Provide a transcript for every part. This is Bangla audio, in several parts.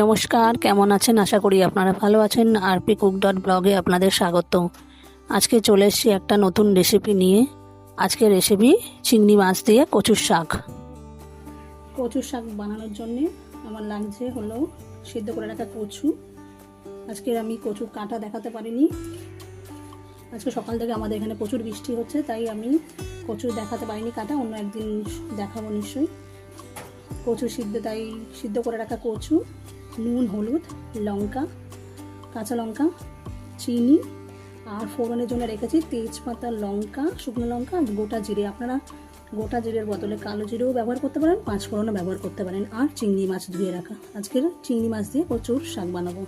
নমস্কার, কেমন আছেন? আশা করি আপনারা ভালো আছেন। আরপি কুক ডট ব্লগে আপনাদের স্বাগত আজকে চলে এসেছি একটা নতুন রেসিপি নিয়ে। আজকে রেসিপি চিংড়ি মাছ দিয়ে কচুর শাক। কচুর শাক বানানোর জন্যে আমার লাগছে হলো সিদ্ধ করে রাখা কচু। আজকে আমি কচু কাঁটা দেখাতে পারিনি। আজকে সকাল থেকে আমাদের এখানে প্রচুর বৃষ্টি হচ্ছে, তাই আমি কচু দেখাতে পারিনি কাটা, অন্য একদিন দেখাবো নিশ্চয়ই। কচু সিদ্ধ, তাই সিদ্ধ করে রাখা কচু। নুন, হলুদ, লঙ্কা, কাঁচা লঙ্কা, চিনি, আর ফোড়নের জন্য রেখেছি তেজপাতা, লঙ্কা, শুকনো লঙ্কা, আর গোটা জিরে। আপনারা গোটা জিরের বদলে কালো জিরেও ব্যবহার করতে পারেন, পাঁচ ফোড়নও ব্যবহার করতে পারেন, আর চিংড়ি মাছ ধুয়ে রাখা। আজকের চিংড়ি মাছ দিয়ে প্রচুর শাক বানাবো।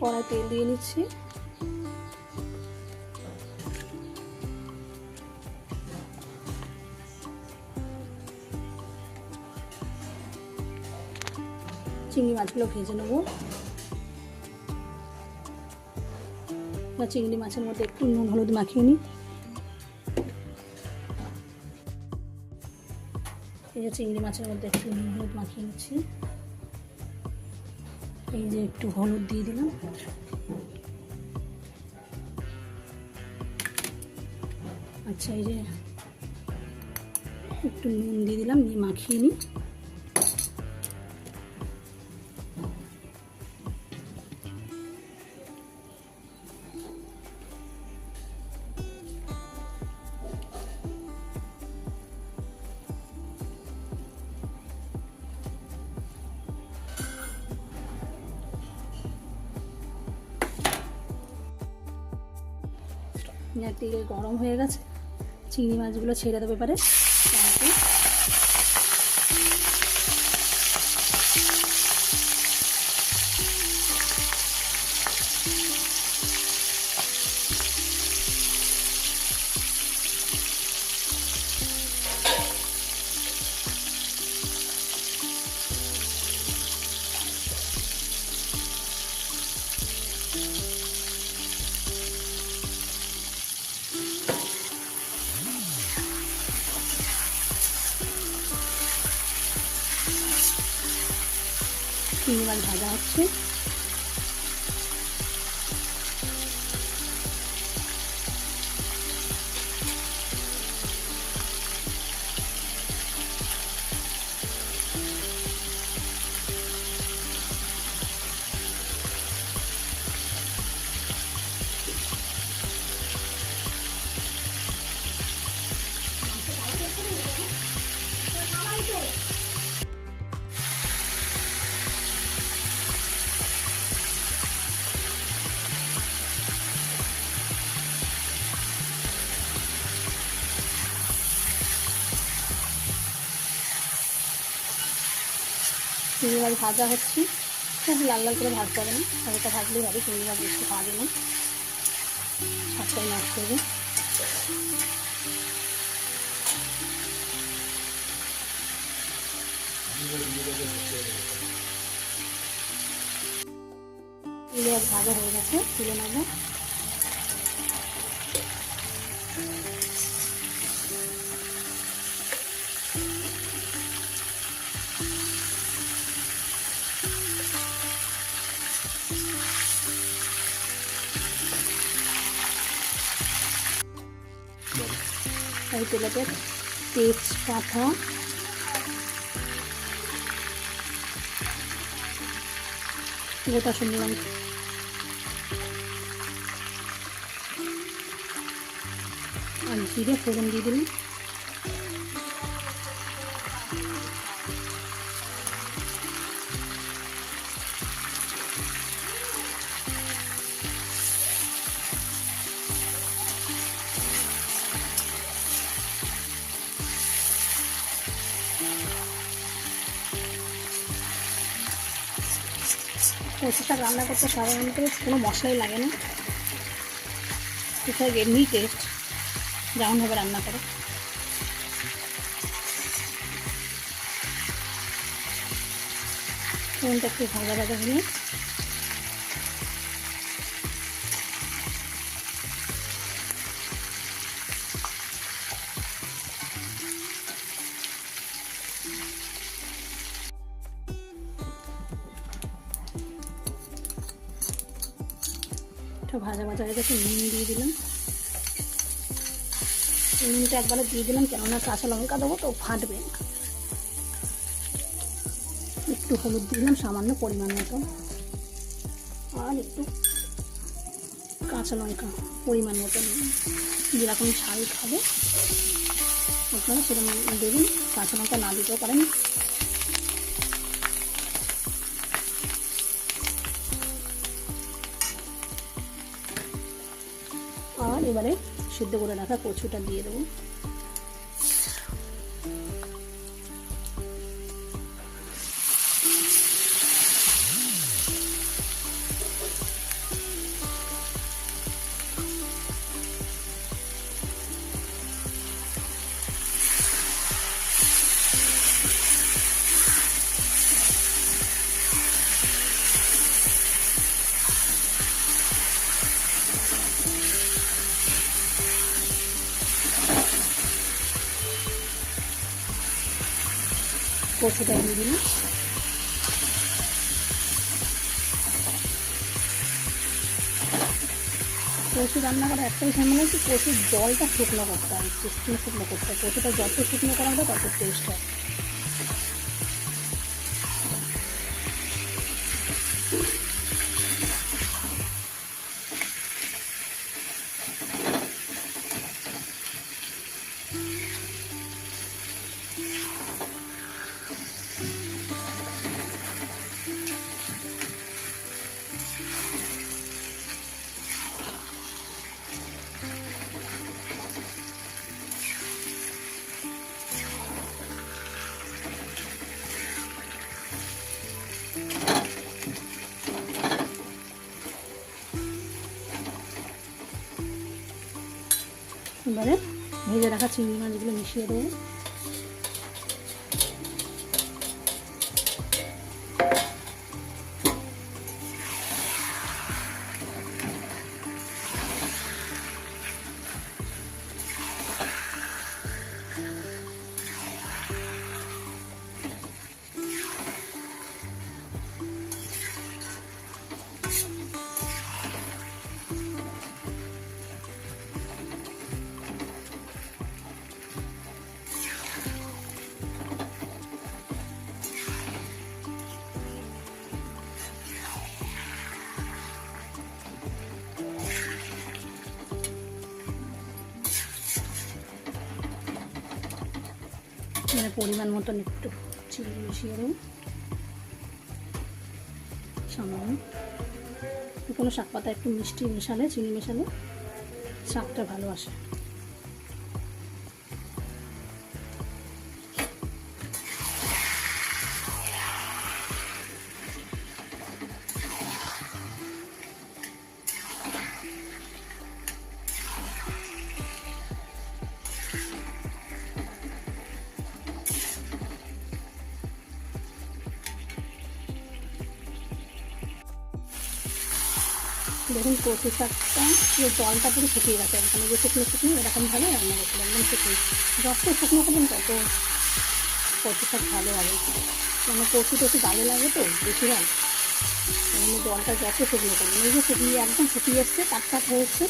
কড়াই তেল দিয়ে নিচ্ছি। চিংড়ি মাছগুলো ভেজে নেব। বা চিংড়ি মাছের মধ্যে একটু নুন, হলুদ মাখিয়ে নিই। এই যে চিংড়ি মাছের মধ্যে একটু নুন, হলুদ মাখিয়ে নিচ্ছি। এই যে একটু হলুদ দিয়ে দিলাম। আচ্ছা এই যে একটু নুন দিয়ে দিলাম, নিয়ে মাখিয়ে নিই। তেল গরম হয়ে গেছে চিংড়ি মাছগুলো ছেড়ে দেবে পারে চিংড়ি মাছ ভাজা হচ্ছে। চিংড়ি মাছ ভাজা হচ্ছে। খুব লাল লাল করে ভাজতে হবে না। হালকা ভাজলেই হবে, চিংড়ি মাছ বেশি ভাজে না। স্বাদটাই নষ্ট হবে ভাজা হয়ে গেছে, তুলে নেব। এই তেলেতে তেজপাতা গোটা শুনলাম আর জিরে ফোড়ন দিয়ে দিলাম। কচু রান্না করতে সাধারণত কোনো মশলাই লাগে না। শাক এমনি টেস্ট যেমনভাবে রান্না করে। একটু ভাজা ভাজা হলে শাকটা ভাজা ভাজা হয়ে গেছে, নুন দিয়ে দিলাম। নুনটা একবারে দিয়ে দিলাম, কেননা কাঁচা লঙ্কা দেবো তো ফাটবে একটু হলুদ দিলাম, সামান্য পরিমাণ মতো। আর একটু কাঁচা লঙ্কা পরিমাণ মতো যেরকম ঝাল খাবে, আপনারা সেরকম দেবেন। কাঁচা লঙ্কা না দিতেও পারেন। এবারে সিদ্ধ করে রাখা কচুটা দিয়ে দেবো। কচুটা দিয়ে দিলাম কচু রান্না করার একটাই সামনে হচ্ছে কচুর জলটা শুকনো করতে হয় শুকনো করতে হয়। কচুটা যত শুকনো করা হবে তত টেস্ট হয়। এবারে ভেজে রাখা চিংড়ি মাছগুলো মিশিয়ে দেবো। পরিমাণ মতন একটু চিনি মিশিয়ে নিই। সামান্য। কোনো শাক পাতা একটু মিষ্টি মেশালে, চিনি মেশালে শাকটা ভালো আসে। দেখুন কচু শাকটা, পুরো জলটা পুরো শুকিয়ে গেছে একদম। যে শুকনো শুকনো, এরকমভাবে রান্না করতে একদম শুকনো। যত শুকনো করবেন তত কচু শাক ভালো হবে। মানে কচু টচু গালে লাগে তো বেশিরভাগ মানে জলটা যত শুকনো করবেন এই যে শুকিয়ে, একদম শুকিয়ে এসছে কাট হয়ে এসছে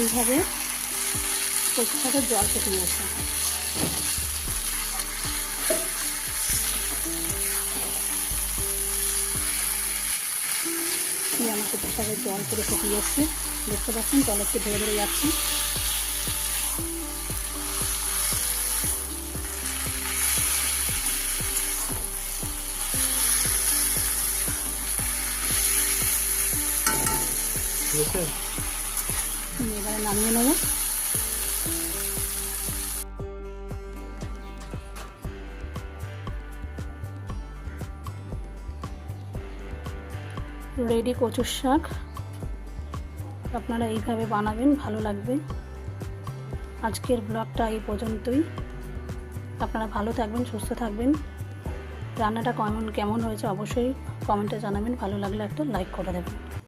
এইভাবে কচু শাকের জল শুকিয়ে আসছে শাকের জল করে শুকিয়ে যাচ্ছে দেখতে পাচ্ছেন জল একটু ধরে ধরে যাচ্ছে। এবারে নামিয়ে নেব। রেডি কচুর শাক। আপনারা এইভাবে বানাবেন, ভালো লাগবে। আজকের ব্লগটা এই পর্যন্তই। আপনারা ভালো থাকবেন, সুস্থ থাকবেন। রান্নাটা কেমন কেমন হয়েছে অবশ্যই কমেন্টে জানাবেন। ভালো লাগলে একটা লাইক করে দেবেন।